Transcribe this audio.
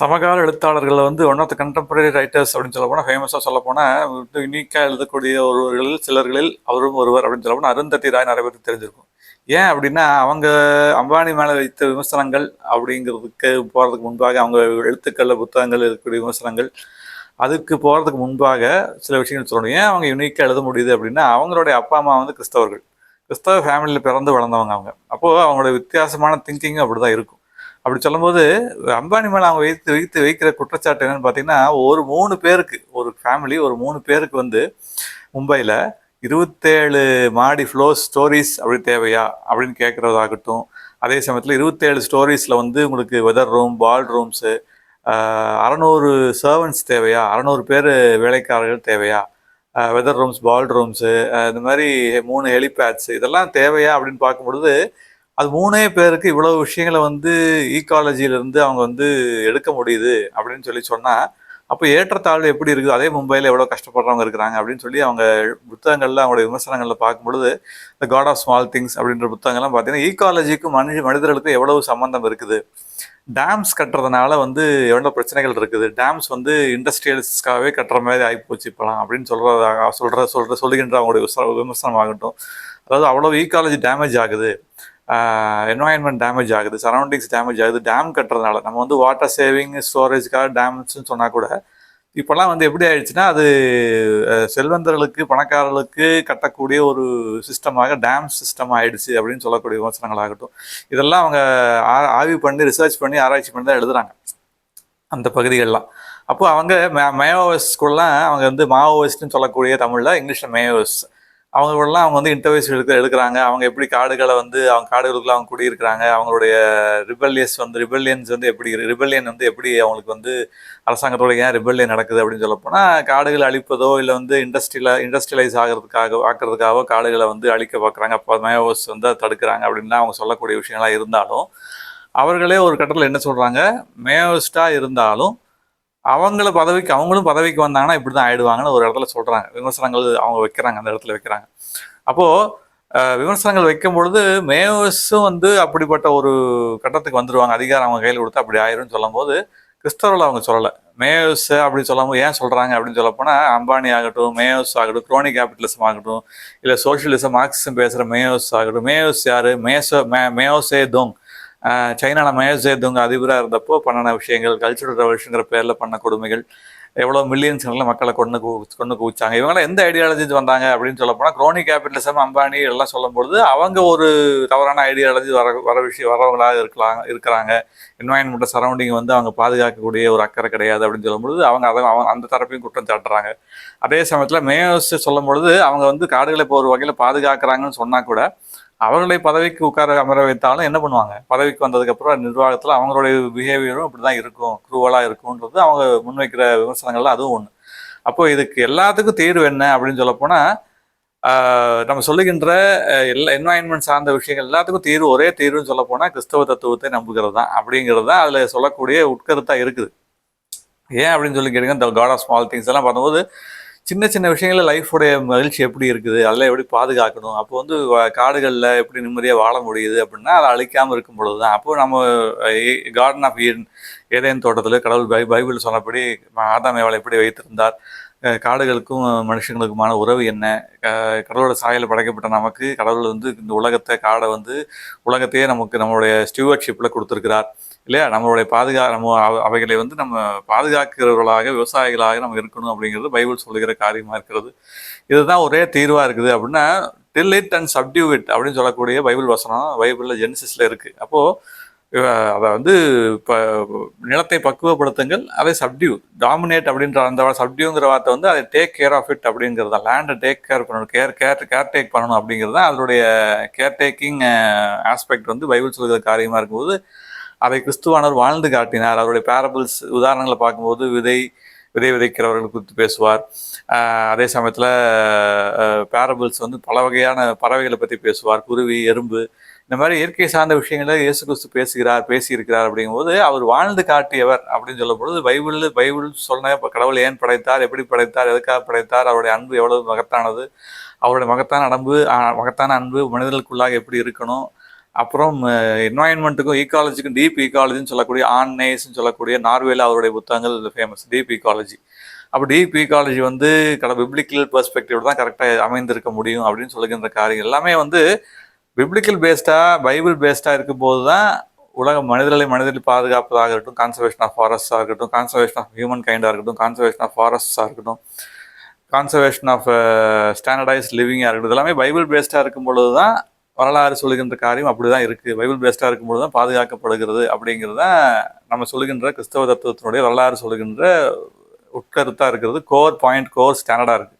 சமகால எழுத்தாளர்களில் வந்து one of the contemporary writers அப்படின்னு சொல்ல போனால் ஃபேமஸாக சொல்ல போனால் யூனிக்காக எழுதக்கூடிய ஒருவர்களில் சிலர்களில் அவரும் ஒருவர் அப்படின்னு சொல்ல போனால் அருந்ததி ராய் நிறைய பேருக்கு தெரிஞ்சிருக்கும். ஏன் அப்படின்னா அவங்க அம்பானி மேலே வைத்த விமர்சனங்கள் அப்படிங்கிறதுக்கு போகிறதுக்கு முன்பாக அவங்க எழுத்துக்களில் புத்தகங்கள் இருக்கக்கூடிய விமர்சனங்கள் அதுக்கு போகிறதுக்கு முன்பாக சில விஷயங்கள் சொல்லணும். ஏன் அவங்க யூனிக்காக எழுத முடியுது அப்படின்னா அவங்களுடைய அப்பா அம்மா வந்து கிறிஸ்தவர்கள். கிறிஸ்தவ ஃபேமிலியில் பிறந்து வளர்ந்தவங்க அவங்க. அப்போது அவங்களோட வித்தியாசமான திங்கிங்கும் அப்படி தான் இருக்கும். அப்படி சொல்லும்போது அம்பானி மேலே அவங்க வைத்து வைத்து வைக்கிற குற்றச்சாட்டு என்னன்னு பார்த்தீங்கன்னா ஒரு மூணு பேருக்கு ஒரு ஃபேமிலி ஒரு மூணு பேருக்கு வந்து மும்பையில் இருபத்தேழு மாடி ஃப்ளோர் ஸ்டோரிஸ் அப்படி தேவையா அப்படின்னு கேட்குறதாகட்டும் அதே சமயத்தில் இருபத்தேழு ஸ்டோரிஸில் வந்து உங்களுக்கு வெதர் ரூம் பால் ரூம்ஸு அறநூறு சர்வன்ஸ் தேவையா? அறநூறு பேர் வேலைக்காரர்கள் தேவையா? வெதர் ரூம்ஸ் பால் ரூம்ஸு இந்த மாதிரி மூணு ஹெலிபேட்ஸ் இதெல்லாம் தேவையா அப்படின்னு பார்க்கும்பொழுது அது மூணே பேருக்கு இவ்வளவு விஷயங்களை வந்து ஈக்காலஜியிலேருந்து அவங்க வந்து எடுக்க முடியுது அப்படின்னு சொல்லி சொன்னால் அப்போ ஏற்றத்தாழ்வு எப்படி இருக்குது? அதே மும்பையில் எவ்வளோ கஷ்டப்படுறவங்க இருக்கிறாங்க அப்படின்னு சொல்லி அவங்க புத்தகங்களில் அவங்களுடைய விமர்சனங்களில் பார்க்கும்பொழுது இந்த காட் ஆஃப் ஸ்மால் திங்ஸ் அப்படின்ற புத்தகங்கள்லாம் பார்த்தீங்கன்னா ஈக்காலஜிக்கும் மனித மனிதர்களுக்கும் எவ்வளவு சம்மந்தம் இருக்குது? டேம்ஸ் கட்டுறதுனால வந்து எவ்வளோ பிரச்சனைகள் இருக்குது? டேம்ஸ் வந்து இண்டஸ்ட்ரியலிஸ்ட்காகவே கட்டுற மாதிரி ஆகிப்போச்சு இப்போலாம் அப்படின்னு சொல்கிறதாக சொல்கிற சொல்கிற சொல்லுகின்ற அவங்களுடைய விமர்சனம் விமர்சனம் ஆகட்டும் அதாவது அவ்வளோ ஈக்காலஜி டேமேஜ் ஆகுது. என்வாயன்மெண்ட் டேமேஜ் ஆகுது சரௌண்டிங்ஸ் டேமேஜ் ஆகுது டேம் கட்டுறதுனால. நம்ம வந்து வாட்டர் சேவிங் ஸ்டோரேஜ்க்காக டேம்ஸ்னு சொன்னால் கூட இப்போல்லாம் வந்து எப்படி ஆயிடுச்சுன்னா அது செல்வந்தர்களுக்கு பணக்காரர்களுக்கு கட்டக்கூடிய ஒரு சிஸ்டமாக டேம் சிஸ்டம் ஆயிடுச்சு அப்படின்னு சொல்லக்கூடிய விமர்சனங்கள் ஆகட்டும் இதெல்லாம் அவங்க ஆய்வு பண்ணி ரிசர்ச் பண்ணி ஆராய்ச்சி பண்ணி தான் எழுதுறாங்க. அந்த பகுதிகள்லாம். அப்போது அவங்க மே மேயோவஸ்குள்ளலாம் அவங்க வந்து மாவோவஸ்ட்னு சொல்லக்கூடிய தமிழில் இங்கிலீஷில் மேயோஸ் அவங்களெல்லாம் அவங்க வந்து இன்டர்வியூஸ் எடுக்க எடுக்கிறாங்க. அவங்க எப்படி காடுகளை வந்து அவங்க காடுகளுக்குள்ள அவங்க குடியிருக்கிறாங்க. அவங்களுடைய ரிபல்லியஸ் வந்து ரிபல்லியன்ஸ் வந்து எப்படி ரிபல்லியன் வந்து எப்படி அவங்களுக்கு வந்து அரசாங்கத்தோட ஏன் ரிபல்லியன் நடக்குது அப்படின்னு சொல்லப்போனால் காடுகளை அழிப்பதோ இல்லை வந்து இண்டஸ்ட்ரியில் இண்டஸ்ட்ரியலைஸ் ஆகிறதுக்காக ஆக்கிறதுக்காகவோ காடுகளை வந்து அழிக்க பார்க்குறாங்க. அப்போ மேவோஸ் வந்து அதை தடுக்கிறாங்க அப்படின்லாம் அவங்க சொல்லக்கூடிய விஷயங்களாக இருந்தாலும் அவர்களே ஒரு கட்டத்தில் என்ன சொல்கிறாங்க மேவோஸ்டாக இருந்தாலும் அவங்கள பதவிக்கு அவங்களும் பதவிக்கு வந்தாங்கன்னா இப்படி தான் ஆயிடுவாங்கன்னு ஒரு இடத்துல சொல்கிறாங்க விமர்சனங்கள் அவங்க வைக்கிறாங்க அந்த இடத்துல வைக்கிறாங்க. அப்போது விமர்சனங்கள் வைக்கும் பொழுது மேவஸும் வந்து அப்படிப்பட்ட ஒரு கட்டத்துக்கு வந்துடுவாங்க அதிகாரம் அவங்க கையில் கொடுத்து அப்படி ஆயிரும்னு சொல்லும்போது கிறிஸ்தவர்கள் அவங்க சொல்லலை. மேயோஸ் அப்படின்னு சொல்லும்போது ஏன் சொல்கிறாங்க அப்படின்னு சொல்லப்போனால் அம்பானி ஆகட்டும் மேயோஸ் ஆகட்டும் குரோனி கேபிட்டலிசம் ஆகட்டும் இல்லை சோஷியலிசம் மார்க்சிசம் பேசுகிற மேயோஸ் ஆகட்டும். மேயோஸ் யார்? மேசோ மே மேயோசே தோங். சைனாவில் மயசேதுங்க அதிபராக இருந்தப்போ பண்ணின விஷயங்கள் கல்ச்சுரல் ரெவல்யூஷனுங்கிற பேரில் பண்ண கொடுமைகள் எவ்வளோ மில்லியன்ஸ் கணக்கில் மக்களை கொண்டு கொண்டு குவிச்சாங்க. இவங்களாம் எந்த ஐடியாலஜி வந்தாங்க அப்படின்னு சொல்ல போனால் குரோனி கேபிட்டலிசம் அம்பானி எல்லாம் சொல்லும்பொழுது அவங்க ஒரு தவறான ஐடியாலஜி வர வர விஷயம் வரவங்களாக இருக்கலாம் இருக்கிறாங்க. என்வாயன்மெண்ட் சரௌண்டிங் வந்து அவங்க பாதுகாக்கக்கூடிய ஒரு அக்கறை கிடையாது அப்படின்னு சொல்லும்பொழுது அவங்க அதை அவங்க அந்த தரப்பையும் குற்றம் சாட்டுறாங்க. அதே சமயத்தில் மேயோஸ் சொல்லும் பொழுது அவங்க வந்து காடுகளை இப்போ ஒரு வகையில் பாதுகாக்கிறாங்கன்னு சொன்னால் கூட அவர்களை பதவிக்கு உட்கார அமர வைத்தாலும் என்ன பண்ணுவாங்க? பதவிக்கு வந்ததுக்கப்புறம் நிர்வாகத்தில் அவங்களுடைய பிஹேவியரும் அப்படி தான் இருக்கும் குரூவலாக இருக்கும்ன்றது அவங்க முன்வைக்கிற விமர்சனங்கள்ல அதுவும் ஒன்று அப்போ இதுக்கு எல்லாத்துக்கும் தீர்வு என்ன அப்படின்னு சொல்லப்போனால் நம்ம சொல்லுகின்ற எல்லா என்வாயன்மெண்ட் சார்ந்த விஷயங்கள் எல்லாத்துக்கும் தீர்வு ஒரே தீர்வுன்னு சொல்லப்போனால் கிறிஸ்தவ தத்துவத்தை நம்புகிறது? தான் அப்படிங்கிறது தான் அதில் சொல்லக்கூடிய உட்கருத்தாக இருக்குது. ஏன் அப்படின்னு சொல்லி கேட்டீங்க இந்த காட் ஆஃப் ஸ்மால் திங்ஸ் எல்லாம் பார்க்கும்போது சின்ன சின்ன விஷயங்களில் லைஃபோடைய மகிழ்ச்சி எப்படி இருக்குது? அதெல்லாம் எப்படி பாதுகாக்கணும்? அப்போ வந்து காடுகளில் எப்படி நிம்மதியாக வாழ முடியுது அப்படின்னா அதை அழிக்காமல் இருக்கும் பொழுது தான் அப்போ நம்ம கார்டன் ஆஃப் ஈடன் ஏதேன் தோட்டத்தில் கடவுள் பை பைபிள் சொன்னபடி ஆதாமேவாளை எப்படி வைத்திருந்தார்? காடுகளுக்கும் மனுஷங்களுக்குமான உறவு என்ன? கடவுளோட சாயல் படைக்கப்பட்ட நமக்கு கடவுள் வந்து இந்த உலகத்தை காடை வந்து உலகத்தையே நமக்கு நம்மளுடைய ஸ்டியூவர்ஷிப்பில் கொடுத்துருக்கிறார். இல்லையா? நம்மளுடைய பாதுகா நம்ம அவைகளை வந்து நம்ம பாதுகாக்கிறவர்களாக விவசாயிகளாக நம்ம இருக்கணும் அப்படிங்கிறது பைபிள் சொல்லுகிற காரியமாக இருக்கிறது. இதுதான் ஒரே தீர்வாக இருக்குது அப்படின்னா till it and subdue it அப்படின்னு சொல்லக்கூடிய பைபிள் வசனம் பைபிளில் ஜென்சிஸில் இருக்குது அப்போது அதை வந்து இப்போ நிலத்தை பக்குவப்படுத்துங்கள் அதை சப்டியூ டாமினேட் அப்படின்ற அந்த சப்டியூங்கிற வார்த்தை வந்து அதை டேக் கேர் ஆஃப் இட் அப்படிங்கிறது தான். லேண்டை டேக் கேர் பண்ணணும் கேர் கேர் கேர் டேக் பண்ணணும் அப்படிங்கிறது தான் அதனுடைய கேர் டேக்கிங் ஆஸ்பெக்ட் வந்து பைபிள் சொல்கிற காரியமாக இருக்கும்போது அதை கிறிஸ்துவானவர் வாழ்ந்து காட்டினார். அவருடைய பேரபிள்ஸ் உதாரணங்களை பார்க்கும்போது விதை விதை விதைக்கிறவர்கள் குறித்து பேசுவார். அதே சமயத்தில் பேரபிள்ஸ் வந்து பல வகையான பறவைகளை பற்றி பேசுவார். குருவி எறும்பு இந்த மாதிரி இயற்கை சார்ந்த விஷயங்களை இயேசு கிறிஸ்து பேசுகிறார் பேசியிருக்கிறார் அப்படிங்கும்போது அவர் வாழ்ந்து காட்டியவர் அப்படின்னு சொல்லும் பொழுது பைபிள் பைபிள் சொன்ன இப்போ கடவுள் ஏன் படைத்தார் எப்படி படைத்தார் எதுக்காக படைத்தார் அவருடைய அன்பு எவ்வளவு மகத்தானது அவருடைய மகத்தான அன்பு மகத்தான அன்பு மனிதர்களுக்குள்ளாக எப்படி இருக்கணும் அப்புறம் என்வாயன்மெண்ட்டுக்கும் ஈக்காலஜிக்கும் டீப் ஈக்காலஜின்னு சொல்லக்கூடிய ஆன்நேஸ்ன்னு சொல்லக்கூடிய நார்வேல அவருடைய புத்தகங்கள் ஃபேமஸ் டீப் ஈக்காலஜி அப்போ டீப் ஈக்காலஜி வந்து கட பிப்ளிக்கல் பெர்ஸ்பெக்டிவ் தான் கரெக்டாக அமைந்திருக்க முடியும் அப்படின்னு சொல்லுகின்ற காரியம் எல்லாமே வந்து பிப்ளிக்கல் பேஸ்டாக பைபிள் பேஸ்டாக இருக்கும்போது தான் உலக மனிதர்களை மனிதர்கள் பாதுகாப்பதாக இருக்கட்டும் கான்சர்வேஷன் ஆஃப் ஃபாரஸ்டாக இருக்கட்டும் கான்சர்வேஷன் ஆஃப் ஹியூமன் கைண்டாக இருக்கட்டும் கான்சர்வேஷன் ஆஃப் ஃபாரஸ்டாக இருக்கட்டும் கான்சர்வேஷன் ஆஃப் ஸ்டாண்டர்டைஸ் லிவிங்காக இருக்கட்டும் இதெல்லாமே பைபிள் பேஸ்டாக இருக்கும் பொழுது தான் வரலாறு சொல்லுகின்ற காரியம் அப்படி தான் இருக்குது பைபிள் பேஸ்டாக இருக்கும்பொழுது தான் பாதுகாக்கப்படுகிறது அப்படிங்கிறது தான் நம்ம சொல்லுகின்ற கிறிஸ்தவ தத்துவத்தினுடைய வரலாறு சொல்லுகின்ற உட்கருத்தாக இருக்கிறது. கோர் பாயிண்ட் கோர் ஸ்டாண்டர்டாக இருக்குது